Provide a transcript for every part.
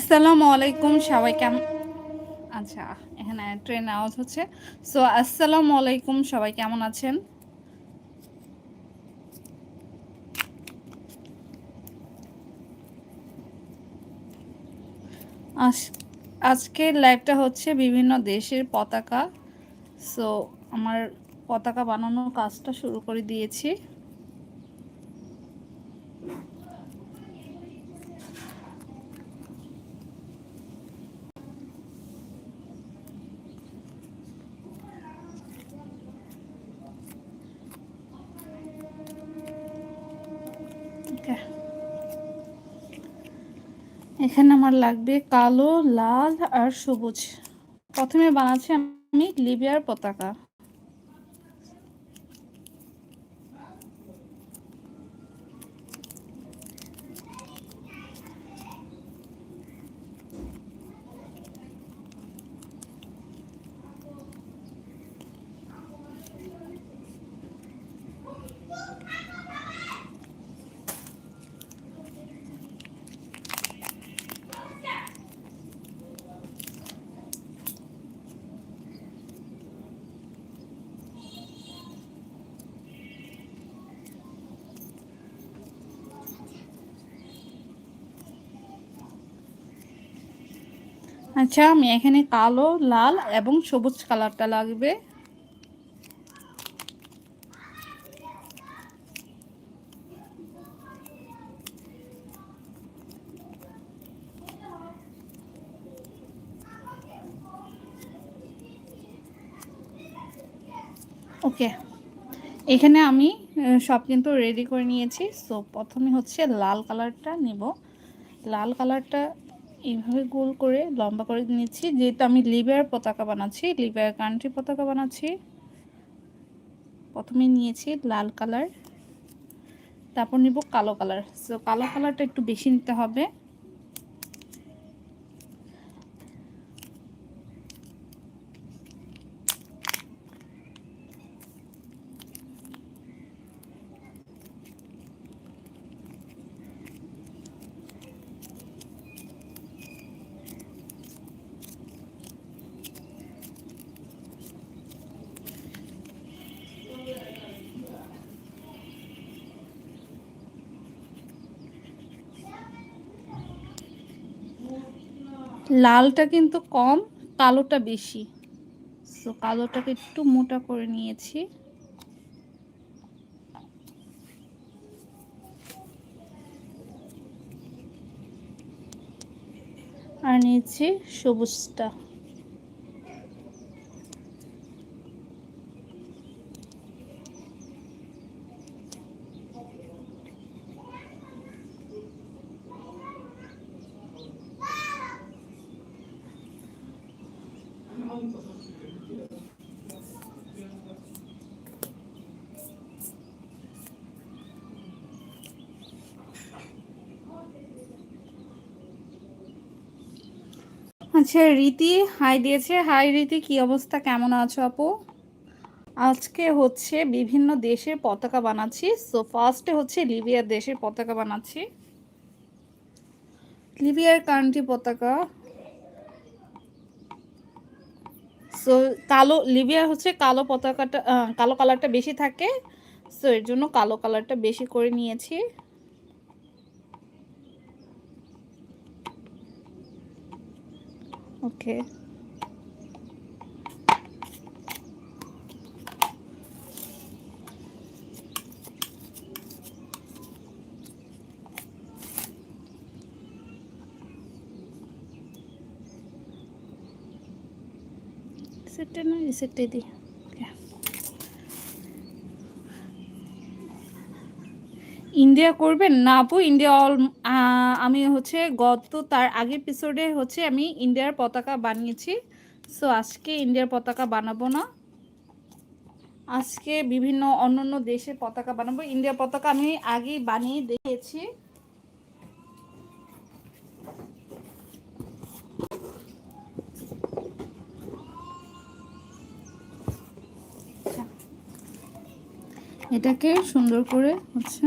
আসসালামু আলাইকুম, সবাই কেমন আচ্ছা এখানে ট্রেন আওয়াজ হচ্ছে। সো আসসালামু আলাইকুম, সবাই কেমন আছেন? আজ- আজকের লাইভটা হচ্ছে বিভিন্ন দেশের পতাকা। সো আমার পতাকা বানানোর কাজটা শুরু করে দিয়েছি। এখানে আমার লাগবে কালো লাল আর সবুজ। প্রথমে বানাচ্ছি আমি লিবিয়ার পতাকা। আচ্ছা আমি এখানে কালো, লাল এবং সবুজ কালারটা লাগবে। ওকে, এখানে আমি সব কিন্তু রেডি করে নিয়েছি। সো প্রথমে হচ্ছে লাল কালারটা নিব। লাল কালারটা এইভাবে গোল করে লম্বা করে নিয়েছি যেহেতু আমি লিবিয়ার পতাকা বানাচ্ছি, লিবিয়ার কান্ট্রি পতাকা বানাচ্ছি। প্রথমে নিয়েছি লাল কালার তারপর নিব কালো কালার সো কালো কালারটা একটু বেশি নিতে হবে। লালটা কিন্তু কম কালোটা বেশি। সো কালোটাকে একটু মোটা করে নিয়েছি। আর নিয়েছি সবুজটা। আচ্ছা রীতি, হাই দিয়েছে। হাই রীতি, কি অবস্থা? কেমন আছো আপু? আজকে হচ্ছে বিভিন্ন দেশের পতাকা বানাচ্ছি। সো ফার্স্টে হচ্ছে লিবিয়ার দেশের পতাকা বানাচ্ছি। লিবিয়ার কান্ট্রি পতাকা। সো কালো, লিবিয়ার হচ্ছে কালো পতাকাটা কালো কালারটা বেশি থাকে। সো এর জন্য কালো কালারটা বেশি করে নিয়েছি। ওকে সেটটা না রিসেটটাই দিই ওকে ইন্ডিয়া করবেন না আপু ইন্ডিয়া অল আহ, আমি হচ্ছে গত তার আগের এপিসোডে হচ্ছে আমি ইন্ডিয়ার পতাকা বানিয়েছি। সো আজকে ইন্ডিয়ার পতাকা বানাবো না। আজকে বিভিন্ন অন্যান্য দেশের পতাকা বানাবো। ইন্ডিয়ার পতাকা আমি আগেই বানিয়ে দেখেছি। এটাকে সুন্দর করে হচ্ছে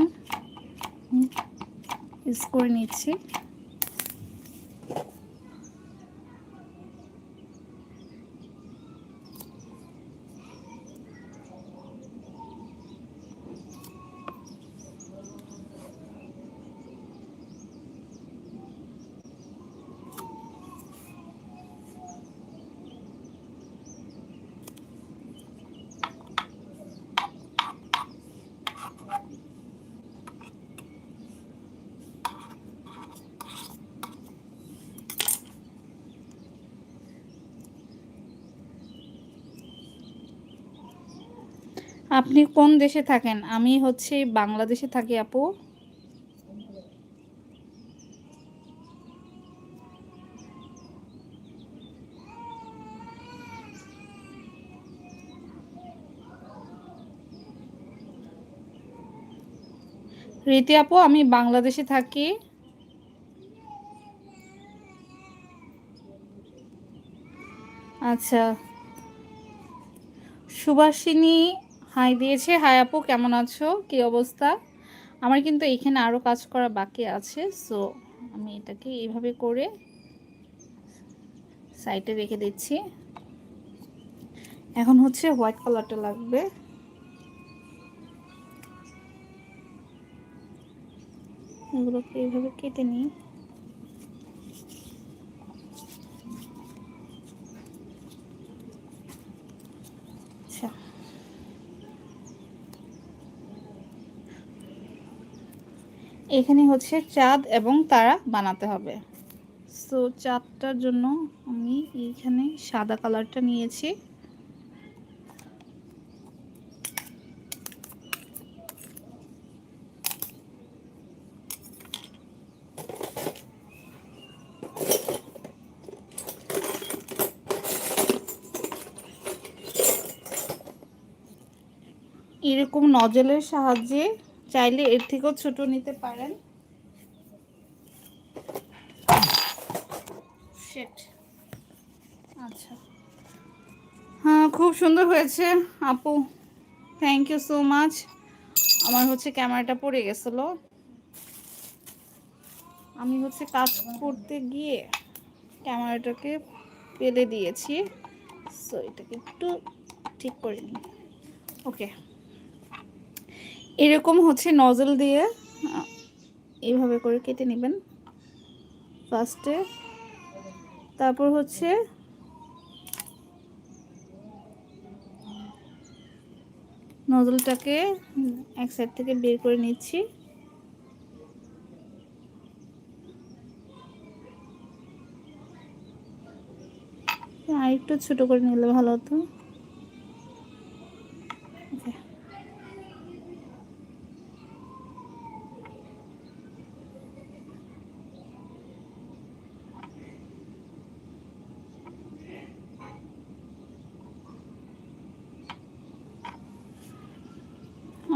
ইউজ করে নিচ্ছি। আপনি কোন দেশে থাকেন? আমি হচ্ছে বাংলাদেশে থাকি, আপু। রীতি আপু, আমি বাংলাদেশে থাকি। আচ্ছা। সুভাষিনী হাই দিয়েছে। হাই আপু, কেমন আছো? কি অবস্থা? আমার কিন্তু এখানে আরও কাজ করা বাকি আছে সো আমি এটাকে এইভাবে করে সাইডে রেখে দিচ্ছি। এখন হচ্ছে হোয়াইট কালারটা লাগবে। এগুলোকে এইভাবে কেটে নিই। এখানে হচ্ছে চাঁদ এবং তারা বানাতে হবে। সো চাঁদটার জন্য আমি এইখানে সাদা কালারটা নিয়েছি। এরকম নজলের সাহায্যে চাইলে এর থেকেও ছোট নিতে পারেন. আচ্ছা। হ্যাঁ খুব সুন্দর হয়েছে আপু। থ্যাংক ইউ সো মাচ আমার হচ্ছে ক্যামেরাটা পড়ে গেছিল। আমি হচ্ছে কাজ করতে গিয়ে ক্যামেরাটাকে ফেলে দিয়েছি। সো এটাকে একটু ঠিক করে নিই। ওকে এরকম হচ্ছে নজল দিয়ে এইভাবে করে কেটে নেবেন ফার্স্টে তারপর হচ্ছে নজলটাকে এক সাইড থেকে বের করে নিচ্ছি। আরেকটু ছোট করে নিলে ভালো হতো।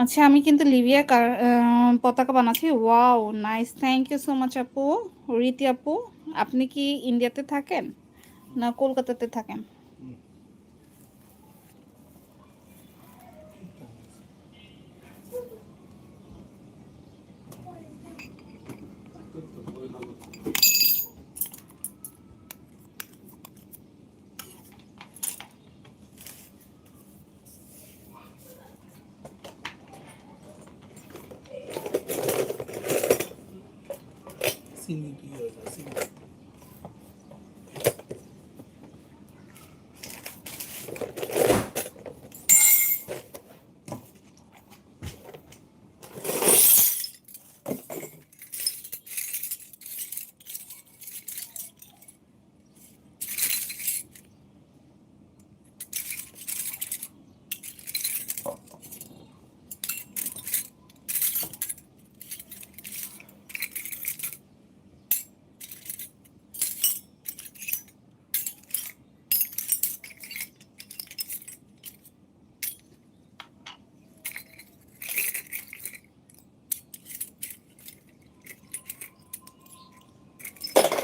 আচ্ছা আমি কিন্তু লিবিয়া পতাকা বানাচ্ছি। Wow nice thank you so much আপু। রীতি আপু, আপনি কি ইন্ডিয়াতে থাকেন না কলকাতাতে থাকেন সিমি কি হয়েছে সিমি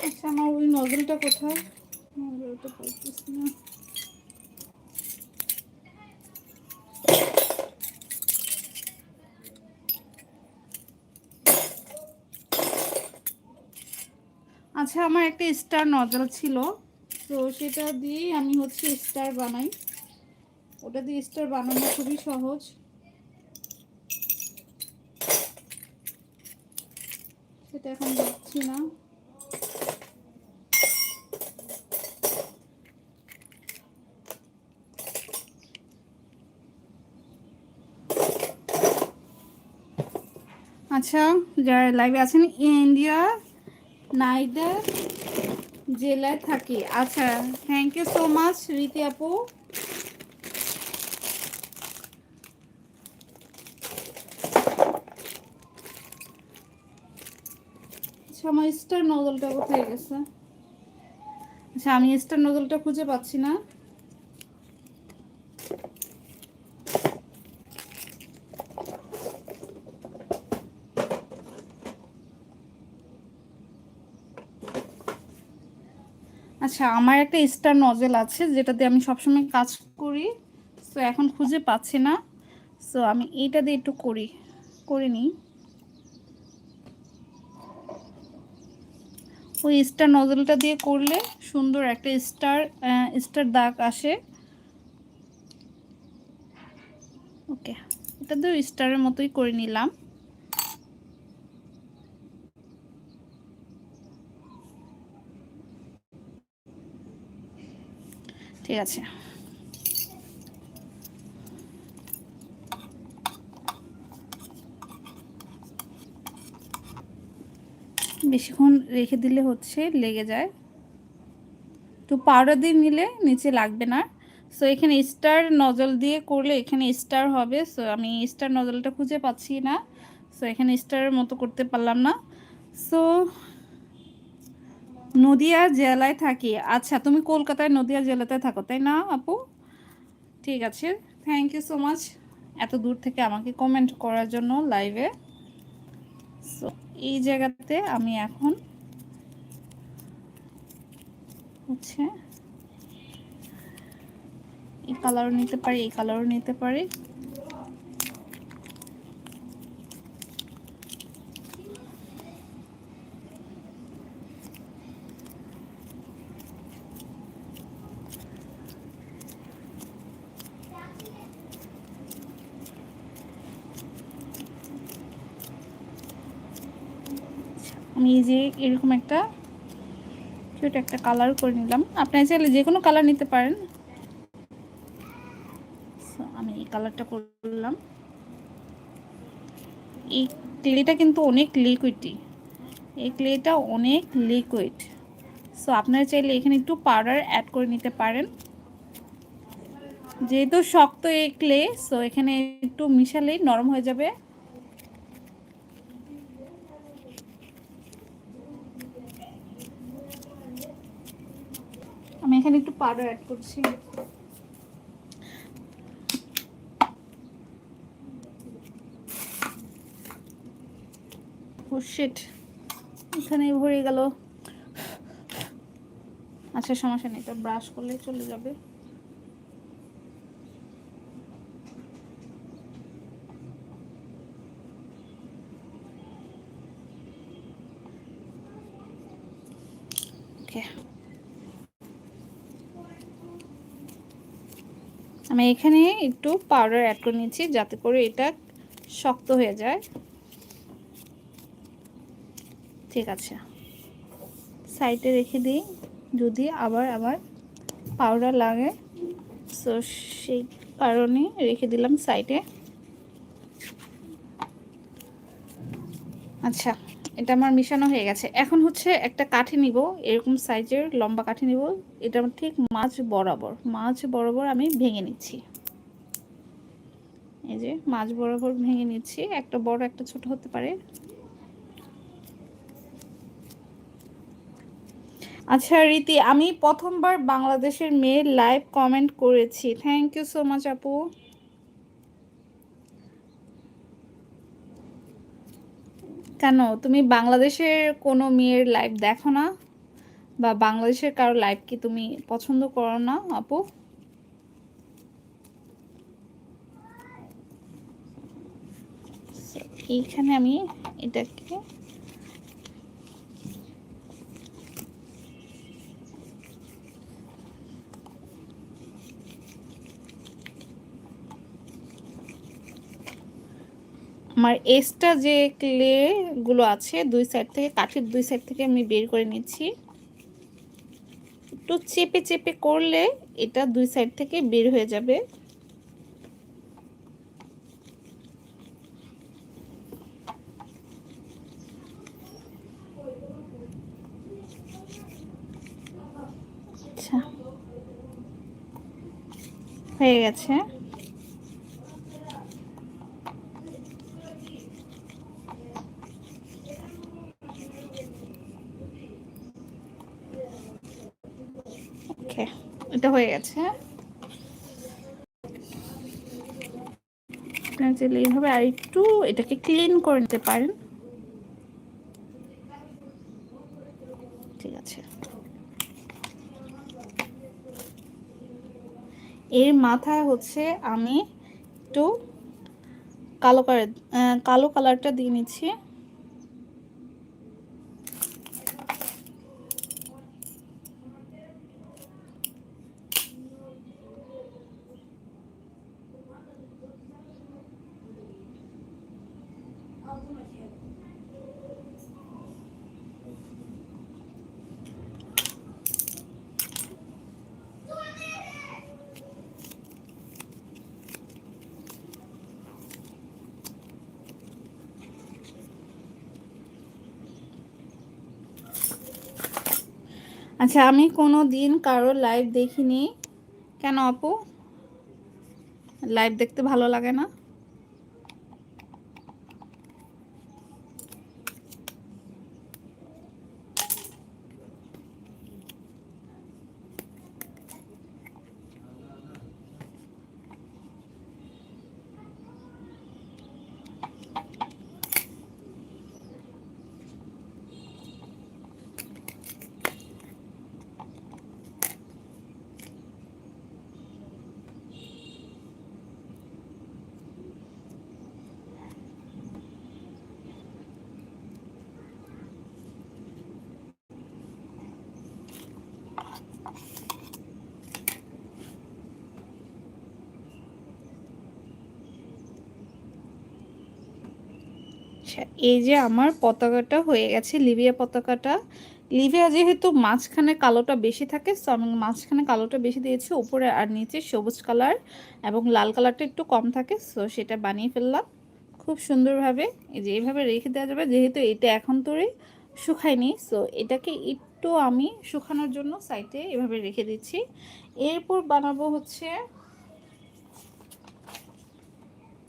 আচ্ছা আমার ওই নজলটা কোথায়? আচ্ছা আমার একটা স্টার নজল ছিল। তো সেটা দিয়েই আমি হচ্ছে স্টার বানাই। ওটা দিয়ে স্টার বানানো খুবই সহজ। সেটা এখন দেখছি না। আচ্ছা যারা লাইভে আছেন, ইন্ডিয়া, নাইদার জেলায় থাকি। আচ্ছা thank you so much Riti আপু। আচ্ছা, আমার স্টার নজলটা কোথায় গেছে? আচ্ছা আমি স্টার নজলটা খুঁজে পাচ্ছি না। আচ্ছা আমার একটা স্টার নজেল আছে যেটাতে আমি সবসময় কাজ করি সো এখন খুঁজে পাচ্ছি না সো আমি এইটা দিয়ে একটু করি, করে নিই। ওই স্টার নজলটা দিয়ে করলে সুন্দর একটা স্টার স্টার দাগ আসে। ওকে এটা দিয়ে স্টারের মতোই করে নিলাম। ঠিক আছে। বেশিক্ষণ রেখে দিলে হচ্ছে লেগে যায়। তো পাউডার দিয়ে নিলে নিচে লাগবে না। সো এখানে স্টার নজল দিয়ে করলে এখানে স্টার হবে। সো আমি স্টার নজলটা খুঁজে পাচ্ছি না। সো এখানে স্টারের মতো করতে পারলাম না। সো নদিয়া জেলায় থাকি। আচ্ছা তুমি কলকাতায়, নদিয়া জেলাতে থাকো, তাই না আপু? ঠিক আছে। থ্যাংক ইউ সো মাচ এত দূর থেকে আমাকে কমেন্ট করার জন্য লাইভে সো এই জায়গাতে আমি এখন হচ্ছে এই কালারও নিতে পারি, এই কালারও নিতে পারি। যে এরকম একটা ছোট একটা কালার করে নিলাম। আপনারা চাইলে যে কোনো কালার নিতে পারেন। আমি এই কালারটা করলাম। এই ক্লেটা কিন্তু অনেক লিকুইডই এই ক্লেটা অনেক লিকুইড সো আপনারা চাইলে এখানে একটু পাউডার অ্যাড করে নিতে পারেন। যেহেতু শক্ত এই ক্লে সো এখানে একটু মিশালেই নরম হয়ে যাবে আমি এখানে একটু পাউডার অ্যাড করছি। শিট এখানে ভরে গেল। আচ্ছা সমস্যা নেই তো ব্রাশ করলে চলে যাবে। আমি এখানে একটু পাউডার অ্যাড করে নিচ্ছি যাতে করে এটা শক্ত হয়ে যায়। ঠিক আছে। সাইডে রেখে দিই। যদি আবার আবার পাউডার লাগে সো সেই কারণে রেখে দিলাম সাইডে আচ্ছা। এটা আমার মিশানো হয়ে গেছে। এখন হচ্ছে একটা কাঠি নিব, এরকম সাইজের লম্বা কাঠি নিব। এটা ঠিক মাছ বরাবর মাছ বরাবর আমি ভেঙে নিচ্ছি। এই যে মাছ বরাবর ভেঙে নিচ্ছি, একটা বড়, একটা ছোট হতে পারে। আচ্ছা রীতি, আমি প্রথমবার বাংলাদেশের মেয়ের লাইভ কমেন্ট করেছি। থ্যাংক ইউ সো মাচ আপু। কেন? তুমি বাংলাদেশের কোনো মেয়ের লাইভ দেখো না? বা বাংলাদেশের কারও লাইভ কি তুমি পছন্দ করো না, আপু? এইখানে আমি এটাকে আমার এক্সট্রা যে ক্লে গুলো আছে, দুই সাইড থেকে, কাঠের দুই সাইড থেকে আমি বের করে নিচ্ছি। একটু চেপে চেপে করলে এটা দুই সাইড থেকে বের হয়ে যাবে। আচ্ছা। হয়ে গেছে ওকে এটা হয়ে গেছে। চাইলে এইভাবে আর একটু এটাকে ক্লিন করে নিতে পারেন। ঠিক আছে। এর মাথায় হচ্ছে আমি একটু কালো কালার কালো কালারটা দিয়ে নিচ্ছি। আচ্ছা আমি কোনো দিন কারও লাইভ দেখিনি। কেন অপু লাইভ দেখতে ভালো লাগে না? আচ্ছা এই যে আমার পতাকাটা হয়ে গেছে, লিবিয়া পতাকাটা। লিবিয়া যেহেতু মাঝখানে কালোটা বেশি থাকে সো আমি মাঝখানে কালোটা বেশি দিয়েছি, উপরে আর নিচে সবুজ কালার এবং লাল কালারটা একটু কম থাকে সো সেটা বানিয়ে ফেললাম। খুব সুন্দরভাবে, এই যে এইভাবে রেখে দেওয়া যাবে, যেহেতু এটা এখন তোরে শুকায়নি সো এটাকে একটু আমি শুকানোর জন্য সাইডে এভাবে রেখে দিচ্ছি। এরপর বানাবো হচ্ছে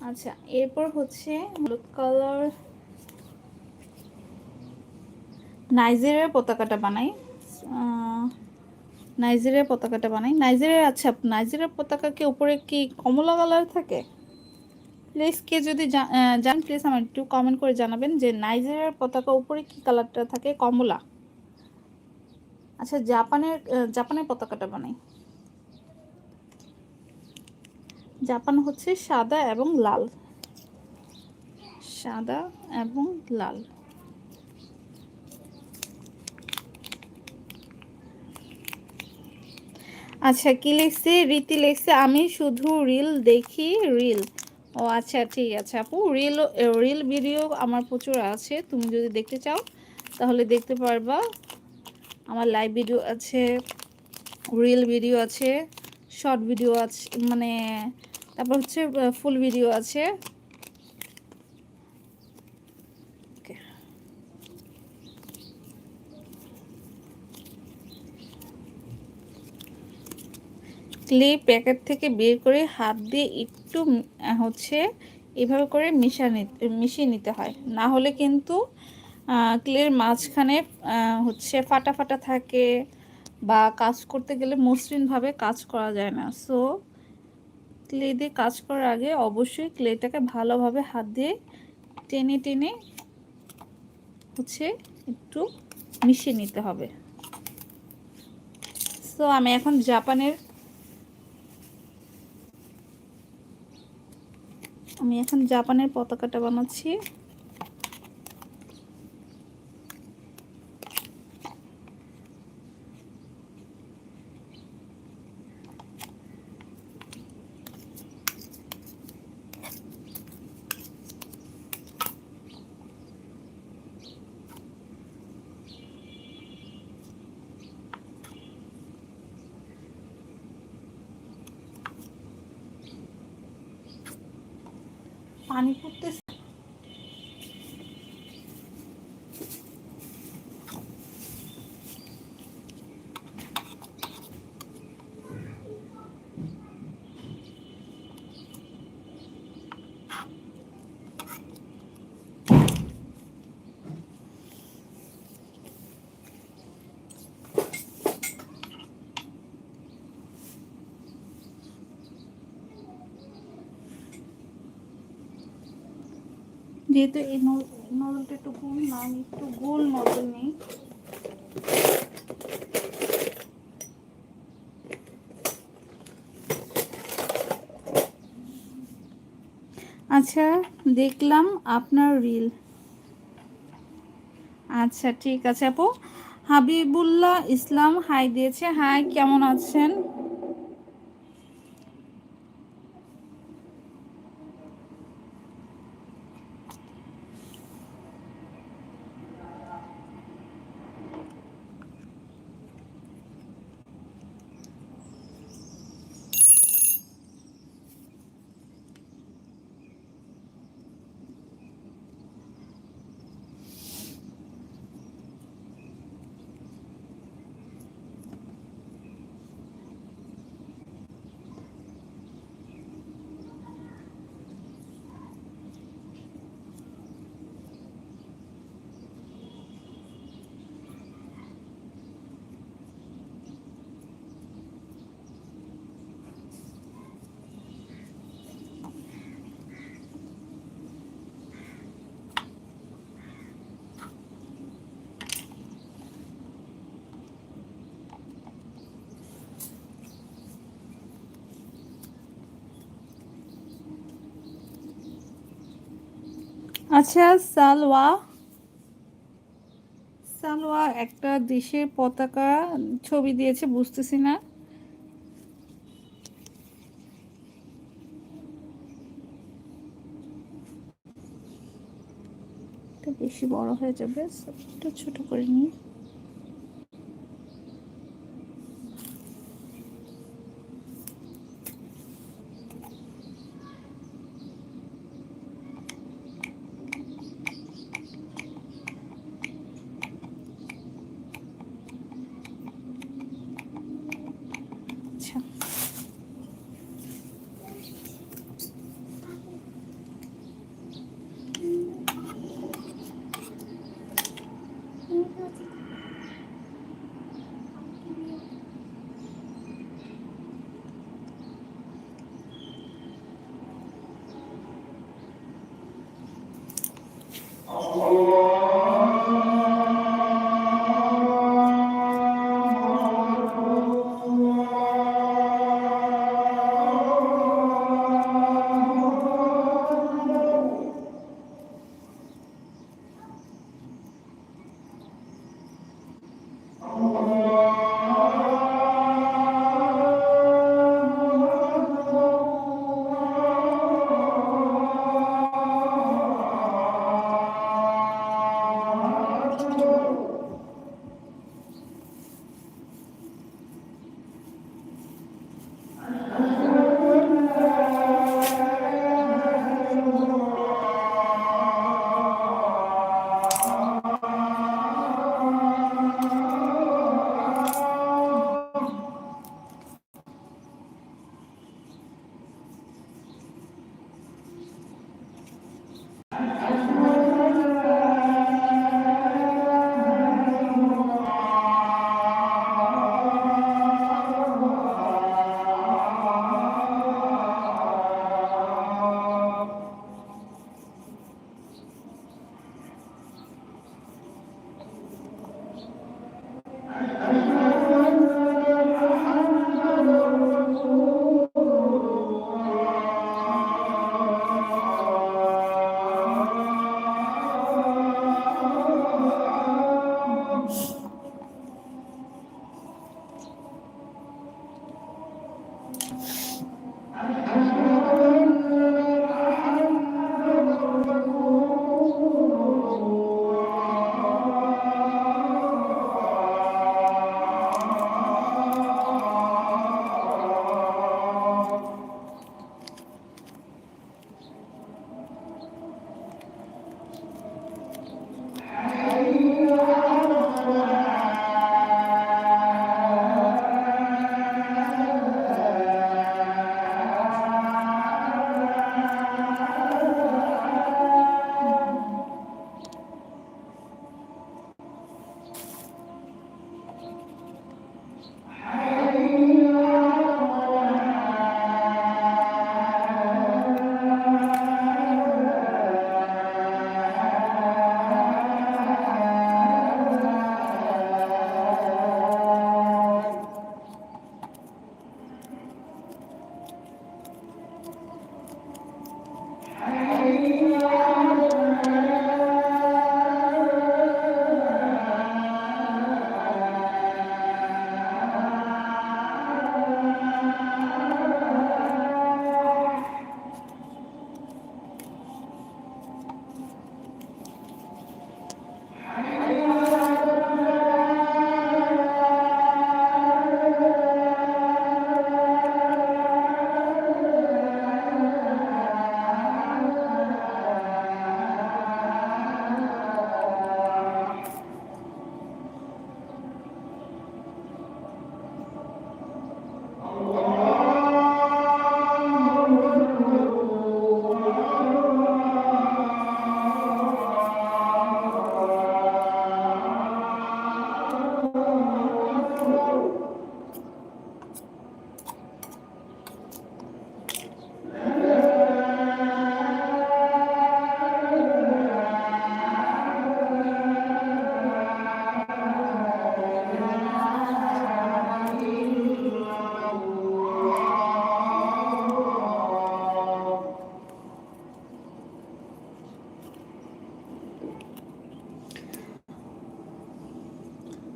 আচ্ছা এরপর হচ্ছে হলুদ কালার নাইজেরিয়ার পতাকাটা বানাই। নাইজেরিয়ার পতাকাটা বানাই। নাইজেরিয়ার আচ্ছা নাইজেরিয়ার পতাকাকে উপরে কি কমলা কালার থাকে? প্লিজ কে যদি জান প্লিজ আমার একটু কমেন্ট করে জানাবেন যে নাইজেরিয়ার পতাকা উপরে কি কালারটা থাকে? কমলা। আচ্ছা জাপানের জাপানের পতাকাটা বানাই। জাপান হচ্ছে সাদা এবং লাল। সাদা এবং লাল। আচ্ছা কি লিখছে? রীতি লিখছে, আমি শুধু রিল দেখি, রিল। ও আচ্ছা ঠিক আছে আপু। রিল রিল ভিডিও আমার প্রচুর আছে, তুমি যদি দেখতে চাও, তাহলে দেখতে পারবা। আমার লাইভ ভিডিও আছে, রিল ভিডিও আছে, শর্ট ভিডিও আছে মানে তারপর হচ্ছে ফুল ভিডিও আছে। ক্লে প্যাকেট থেকে বের করে হাত দিয়ে একটু হচ্ছে এভাবে করে মিশা মিশিয়ে নিতে হয়। না হলে কিন্তু ক্লের মাঝখানে হচ্ছে ফাটা ফাটা থাকে বা কাজ করতে গেলে মসৃণভাবে কাজ করা যায় না। সো ক্লে দিয়ে কাজ করার আগে অবশ্যই ক্লেটাকে ভালোভাবে হাত দিয়ে টেনে টেনে হচ্ছে একটু মিশিয়ে নিতে হবে। সো আমি এখন জাপানের আমি এখন জাপানের পতাকাটা বানাচ্ছি। যেহেতু এই নজলটা একটু গোল না একটু গোল নজল নেই। আচ্ছা দেখলাম আপনার রিল আচ্ছা ঠিক আছে আপু। হাবিবুল্লাহ ইসলাম হাই দিয়েছে। হাই কেমন আছেন? আচ্ছা সালোয়া। সালোয়া একটা দেশের পতাকা ছবি দিয়েছে, বুঝতেছি না। বেশি বড় হয়ে যাবে, ছোট করে নিই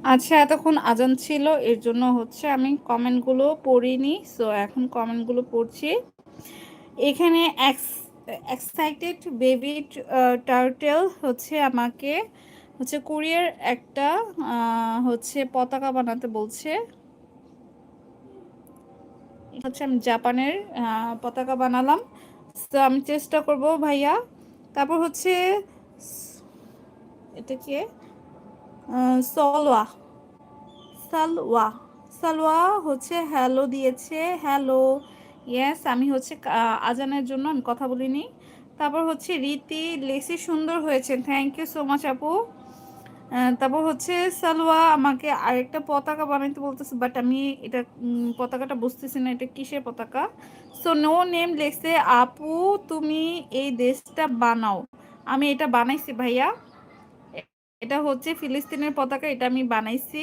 আচ্ছা এতক্ষণ আজান ছিল, এর জন্য হচ্ছে আমি কমেন্টগুলো পড়িনি সো এখন কমেন্টগুলো পড়ছি। এখানে এক্সাইটেড বেবি টার্টেল হচ্ছে আমাকে, হচ্ছে কোরিয়ার একটা হচ্ছে পতাকা বানাতে বলছে। হচ্ছে আমি জাপানের পতাকা বানালাম তো আমি চেষ্টা করব ভাইয়া। তারপর হচ্ছে, এটা কি? সলওয়া সালওয়া সালওয়া হচ্ছে হ্যালো দিয়েছে। হ্যালো ইয়েস আমি হচ্ছে আজানের জন্য আমি কথা বলিনি। তারপর হচ্ছে রীতি। লেসি সুন্দর হয়েছে। থ্যাংক ইউ সো মাচ আপু। তারপর হচ্ছে সালোয়া আমাকে আরেকটা পতাকা বানাইতে বলতেছে বাট আমি এটা পতাকাটা বুঝতেছি না, এটা কিসের পতাকা? সো নো নেম লেখছে আপু, তুমি এই দেশটা বানাও। আমি এটা বানাইছি ভাইয়া। এটা হচ্ছে ফিলিস্তিনের পতাকা, এটা আমি বানাইছি।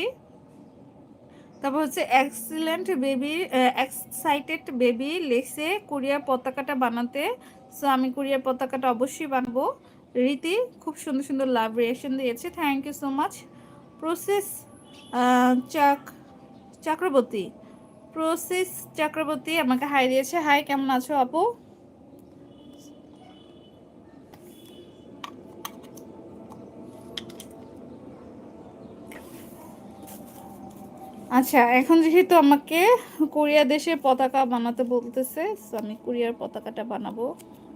তারপর হচ্ছে এক্সিলেন্ট বেবি এক্সাইটেড বেবি লেখছে কোরিয়ার পতাকাটা বানাতে। সো আমি কোরিয়ার পতাকাটা অবশ্যই বানাবো। রীতি খুব সুন্দর সুন্দর লাভ রিয়েকশন দিয়েছে। থ্যাংক ইউ সো মাচ প্রসেস চাক, চক্রবর্তী। প্রসেস চক্রবর্তী আমাকে হাই দিয়েছে। হাই কেমন আছো আপু? আচ্ছা এখন যেহেতু আমাকে কোরিয়া দেশের পতাকা বানাতে বলতেছে সো আমি কোরিয়ার পতাকাটা বানাবো।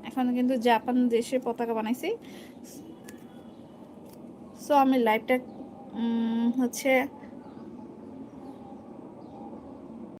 এখন কিন্তু জাপান দেশের পতাকা বানাইছি। সো আমি লাইভটা হচ্ছে